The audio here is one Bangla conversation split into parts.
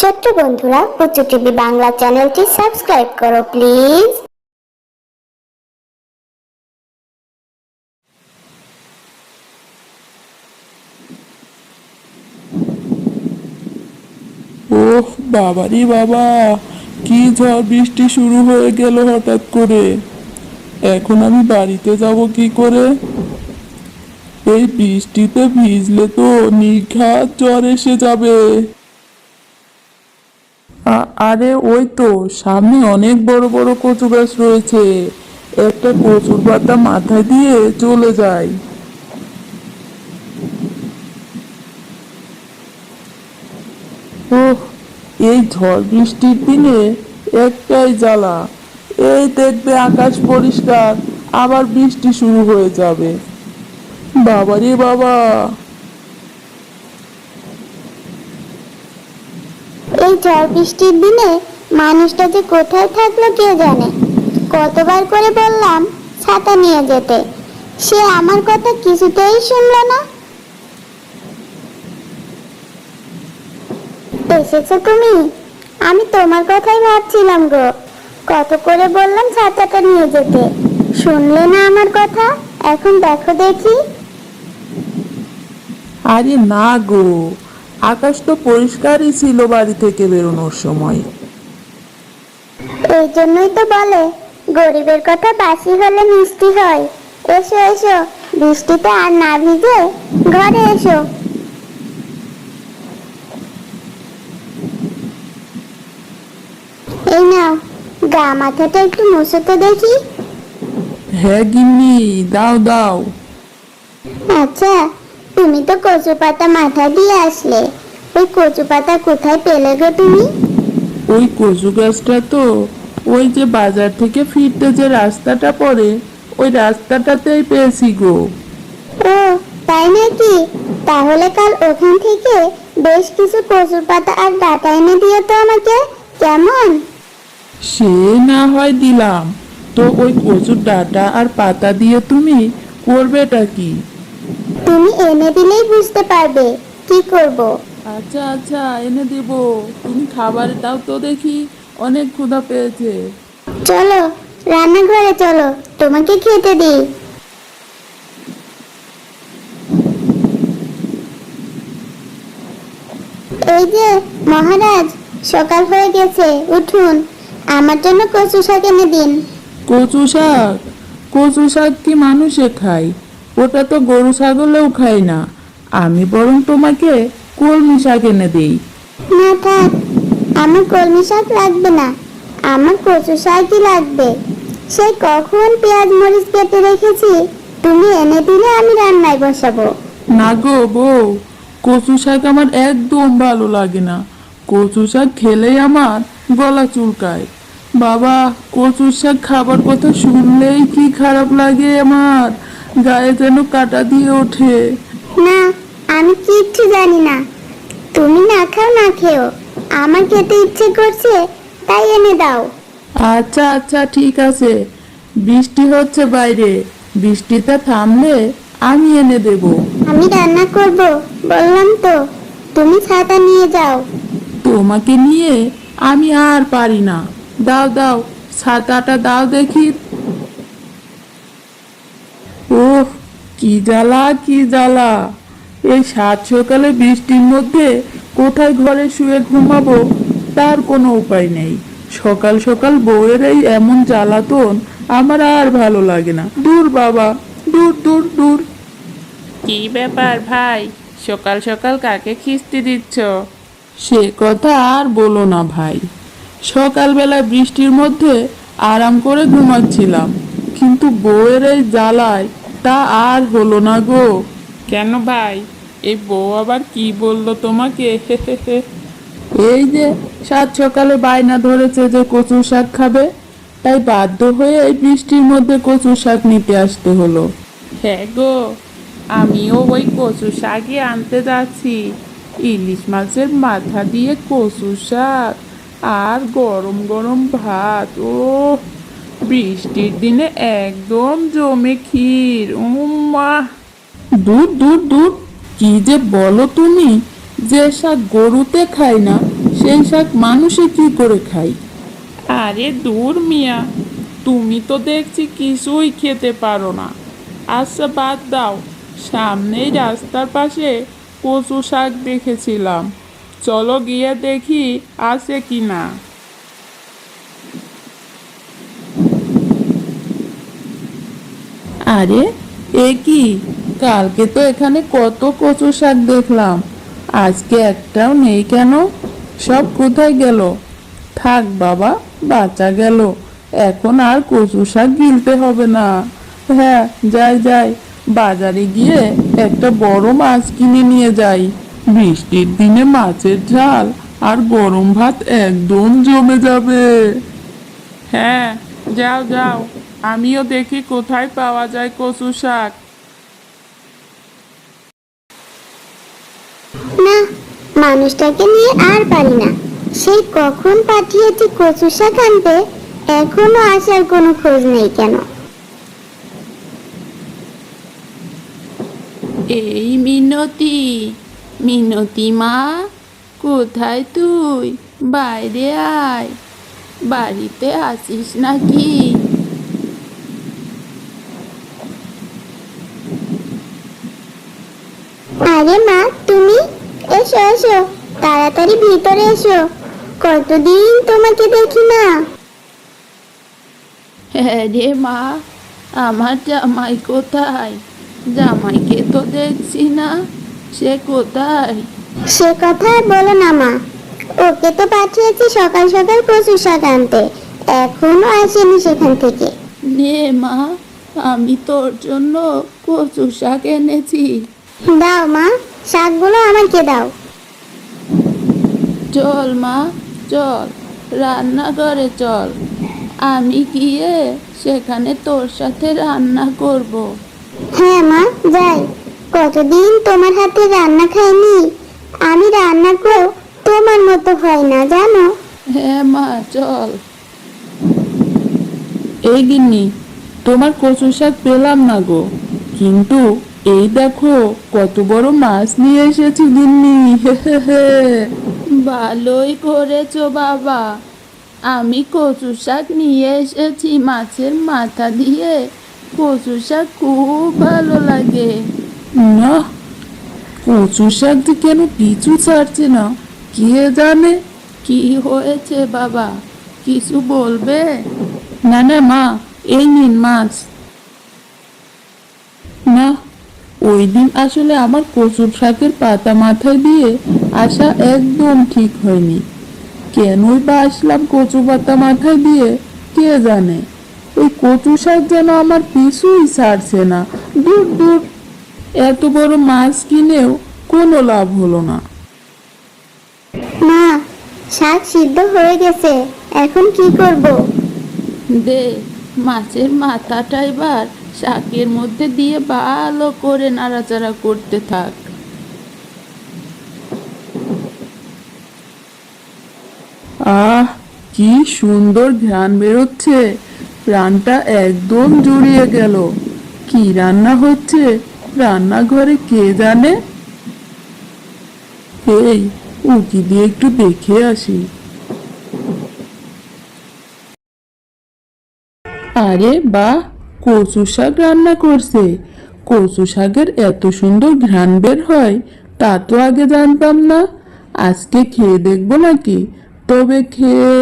ছোট্ট বন্ধুরা পুচু টিভি বাংলা চ্যানেলটি সাবস্ক্রাইব করো, প্লিজ। ওহ, বাবারি বাবা, কি ঝড় বৃষ্টি শুরু হয়ে গেল হঠাৎ করে। এখন আমি বাড়িতে যাব কি করে? এই বৃষ্টিতে ভিজলে তো নিঘাত জ্বর এসে যাবে। আরে ওই তো, সামনে অনেক বড় বড় কচু গাছ রয়েছে। একটা কচুর পাতা মাথায় দিয়ে চলে যায়। ওহ, এই ঝড় বৃষ্টির দিনে একটাই জ্বালা। এই দেখবে আকাশ পরিষ্কার, আবার বৃষ্টি শুরু হয়ে যাবে। বাবারে বাবা এই ঝড় বৃষ্টির দিনে মানুষটা যে কোথায় থাকল কে জানে। কতবার করে বললাম, ছাতা নিয়ে যেতে। সে আমার কথা কিছুতেই শুনলো না। এসেছ তুমি? আমি তোমার কথাই ভাবছিলাম গো। কত করে বললাম ছাতাটা নিয়ে যেতে। শুনলে না আমার কথা? এখন দেখো দেখি। আরে না গো। আকাশ তো পরিষ্কারই ছিল বাড়ি থেকে বেরোনোর সময়। এই জন্যই তো বলে গরিবের কথা বাসি হলে মিষ্টি হয়। এসো এসো বৃষ্টিতে আর না ভিজে ঘরে এসো। এই নাও গা মাথাটা একটু মুছো তো দেখি। হ্যাঁ গিন্নি দাও দাও। আচ্ছা তুমি তো কচু পাতা মাথা দিয়ে আসলে। ওই কচু পাতা কোথায় পেলে গো তুমি? ওই কচু গাছটা তো ওই যে বাজার থেকে ফিরতে যে রাস্তাটা পড়ে ওই রাস্তাটাতেই পেয়েছি গো। ও তাই নাকি? তাহলে কাল ওখান থেকে বেশ কিছু কচুর পাতা আর ডাটা এনে দিও তো আমাকে কেমন? সে না হয় দিলাম। তো ওই কচুর ডাটা আর পাতা দিয়ে তুমি করবেটা কি? তুমি এনে দিলেই বুঝতে পারবে। কি করব? আচ্ছা আচ্ছা এনে দেব। তুমি খাবার দাও তো দেখি অনেক ক্ষুধা পেয়েছে। চলো রান্নাঘরে চলো তোমাকে খেতে দিই। এই যে মহারাজ সকাল হয়ে গেছে উঠুন। আমার জন্য কচু শাক এনে দিন। কচু শাক? কচু শাক কি মানুষে খায়? ওটা তো গরু ছাগলেও খায় না। আমি বরং তোমাকে কলমি শাক এনে দিই। না থাক আমার কলমি শাক লাগবে না আমার কচু শাকই লাগবে। সেই কখন পেঁয়াজ মরিচ কেটে রেখেছি তুমি এনে দিলে আমি রান্নায় বসাবো। না গো বউ কচু শাক আমার একদম ভালো লাগে না। কচু শাক খেলেই আমার গলা চুলকায়। বাবা কচু শাক খাবার কথা শুনলেই কি খারাপ লাগে আমার। গায়ে যেন কাটা দিয়ে ওঠে। না আমি কিচ্ছু জানি না। তুমি না খাও না খেও। আমার খেতে ইচ্ছে করছে তাই এনে দাও। আচ্ছা আচ্ছা ঠিক আছে। বৃষ্টি হচ্ছে বাইরে। বৃষ্টিটা থামলে আমি এনে দেব। আমি রান্না করব বললাম তো। তুমি ছাতা নিয়ে যাও। তোমাকে নিয়ে আমি আর পারি না। দাও দাও ছাতাটা দাও দেখি ওহ কি জ্বালা কি জ্বালা? এই সাত সকালে বৃষ্টির মধ্যে কোথায় ঘরে শুয়ে ঘুমাবো তার কোনো উপায় নেই। সকাল সকাল বউয়ের এই এমন জ্বালাতন আমার আর ভালো লাগে না। দূর বাবা দূর দূর দূর। কি ব্যাপার ভাই? সকাল সকাল কাকে খিস্তি দিচ্ছ? সে কথা আর বলো না ভাই। সকালবেলা বৃষ্টির মধ্যে আরাম করে ঘুমাচ্ছিলাম কিন্তু বউয়ের এই জ্বালায় তা আর হলো না গো। কেন ভাই? এই বউ আবার কি বলল তোমাকে? এই যে সাত সকালে বায়না ধরেছে যে কচু শাক খাবে তাই বাধ্য হয়ে এই বৃষ্টির মধ্যে কচু শাক নিতে আসতে হলো। হ্যাঁ গো আমিও ওই কচু শাকই আনতে যাচ্ছি। ইলিশ মাছের মাথা দিয়ে কচু শাক আর গরম গরম ভাত ও বৃষ্টির দিনে একদম জমে ক্ষীর। উম্মা! দূর দূর দূর। কি যে বলো তুমি যে শাক গরুতে খায় না সেই শাক মানুষে কি করে খায়? আরে দূর মিয়া তুমি তো দেখছি কিছুই খেতে পারো না। আচ্ছা বাদ দাও। সামনেই রাস্তার পাশে কচু শাক দেখেছিলাম। চলো গিয়ে দেখি আছে কি না আরে, এ কি? কালকে তো এখানে কত কচু শাক দেখলাম। আজকে একটাও নেই কেন? সব কোথায় গেল? থাক বাবা, বাঁচা গেল। এখন আর কচু শাক গিলতে হবে না। হ্যাঁ যাই যাই। বাজারে গিয়ে একটা বড় মাছ কিনে নিয়ে যাই। বৃষ্টির দিনে মাছের ঝাল আর গরম ভাত একদম জমে যাবে। হ্যাঁ যাও যাও। আমিও দেখি কোথায় পাওয়া যায় কচু শাক। না মানুষটাকে নিয়ে আর পারি না। সেই কখন পাঠিয়েছি কচু শাক আনতে এখনও আসার কোনো খোঁজ নেই কেন? এই মিনতি মিনতি মা কোথায় তুই? বাইরে আয়। বাড়িতে আসিস নাকি? আরে মা তুমি? এসো এসো তাড়াতাড়ি ভিতরে এসো। কতদিন তোমাকে দেখি না। হ্যাঁ রে মা আমার জামাই কোথায়? জামাইকে তো দেখছি না সে কোথায়? সে কথা বলো না মা। ওকে তো পাঠিয়েছি সকাল সকাল কচু শাক আনতে। এখনও আসেনি সেখান থেকে। নে মা আমি তোর জন্য কচু শাক এনেছি। দাও মা। শাকগুলো আমাকে দাও। চল মা চল রান্নাঘরে চল। আমি গিয়ে সেখানে তোর সাথে রান্না করব। হ্যাঁ মা যাই। কতদিন তোমার হাতে রান্না খাইনি? আমি রান্না করো তোমার মতো হয় না জানো? হ্যাঁ মা চল। এই গিন্নি তোমার কচু শাক পেলাম না গো। কিন্তু এই দেখো, কত বড় মাছ নিয়ে এসেছি গিন্নি। ভালোই করেছ বাবা। আমি কচু শাক নিয়ে এসেছি, মাছের মাথা দিয়ে। কচু শাক খুব ভালো লাগে। না, কচু শাক যে কেন পিছু ছাড়ছে না? কে জানে? কি হয়েছে বাবা? কিছু বলবে? না না, মা, এই নিন মাছ না ওই দিন আসলে আমার কচুর শাকের পাতা মাথায় দিয়ে আসা একদম ঠিক হয়নি। কেনই বা আসলাম কচু পাতা মাথায় দিয়ে কে জানে? ওই কচু শাক যেন আমার পিছুই ছাড়ছে না। দূর দূর। এত বড় মাছ কিনেও কোনো লাভ হলো না। মা শাক সিদ্ধ হয়ে গেছে। এখন কি করব? দে মাছের মাথাটা এবার শাকের মধ্যে দিয়ে ভালো করে নাড়াচাড়া করতে থাক। আহ, কি সুন্দর ঘ্রাণ বেরোচ্ছে। প্রাণটা একদম জুড়িয়ে গেল। কি রান্না হচ্ছে? রান্নাঘরে কে জানে? এই, উকি দিয়ে একটু দেখে আসি। আরে বাহ কচু শাক রান্না করছে। কচু শাকের এত সুন্দর ঘ্রাণ বের হয় তা তো আগে জানতাম না। আজকে খেয়ে দেখব নাকি? তবে খেয়ে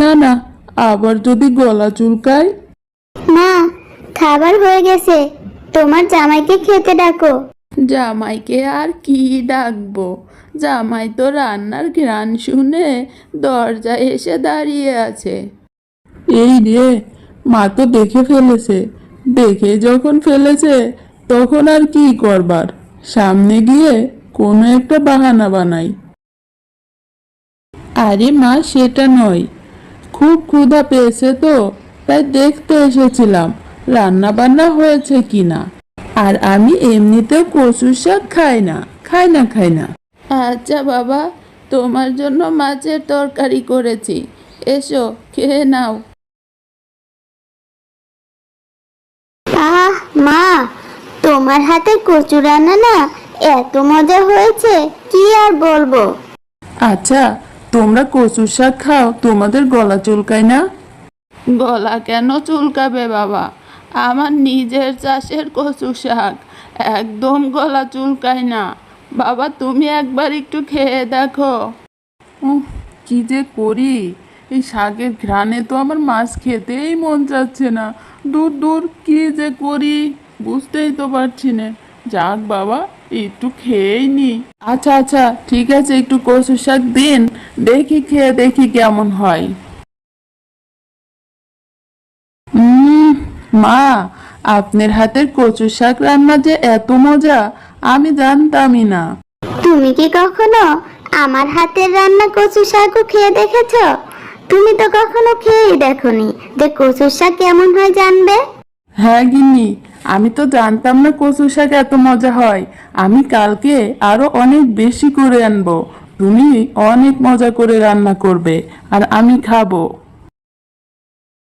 না না আবার যদি গলা চুলকায়। মা খাবার হয়ে গেছে। তোমার জামাইকে খেতে ডাকো। জামাইকে আর কি ডাকবো? জামাই তো রান্নার ঘ্রাণ শুনে দরজায় এসে দাঁড়িয়ে আছে। এই রে মা তো দেখে ফেলেছে। দেখে যখন ফেলেছে, তখন আর কি করবার? সামনে গিয়ে কোনো একটা বাহানা বানাই। আরে মা, সেটা নয়। খুব ক্ষুধা পেয়েছে তো, তাই দেখতে এসেছিলাম রান্না বান্না হয়েছে কিনা। আর আমি এমনিতেও কচুর শাক খাই না খাই না খাই না। আচ্ছা বাবা, তোমার জন্য মাছের তরকারি করেছি। এসো, খেয়ে নাও। মা তোমার হাতে কচু রান্না না এত মজা হয়েছে কি আর বলব? আচ্ছা তোমরা কচু শাক খাও তোমাদের গলা চুলকায় না? গলা কেন চুলকাবে বাবা? আমার নিজের চাষের কচু শাক একদম গলা চুলকায় না। বাবা তুমি একবার একটু খেয়ে দেখো। উহ, কি যে করি? এই শাকের ঘ্রাণে তো আমার মাছ খেতেই মন যাচ্ছে না। দূর দূর, কি যে করি বুঝতেই তো পারছি না। যাক বাবা, একটু খেয়েই নি। আচ্ছা আচ্ছা ঠিক আছে, একটু কচু শাক দিন। দেখি, খেয়ে দেখি কেমন হয়। মা, আপনার হাতের কচু শাক রান্না যে এত মজা, আমি জানতামই না। তুমি কি কখনো আমার হাতের রান্না কচু শাকও খেয়ে দেখেছ? তুমি তো কখনো খেয়েই দেখনি। যে কচুর শাক কেমন হয় জানবে? হ্যাঁ গিন্নি, আমি তো জানতাম না কচু শাক এত মজা হয়। আমি কালকে আরও অনেক বেশি করে আনব। তুমি অনেক মজা করে রান্না করবে, আর আমি খাব।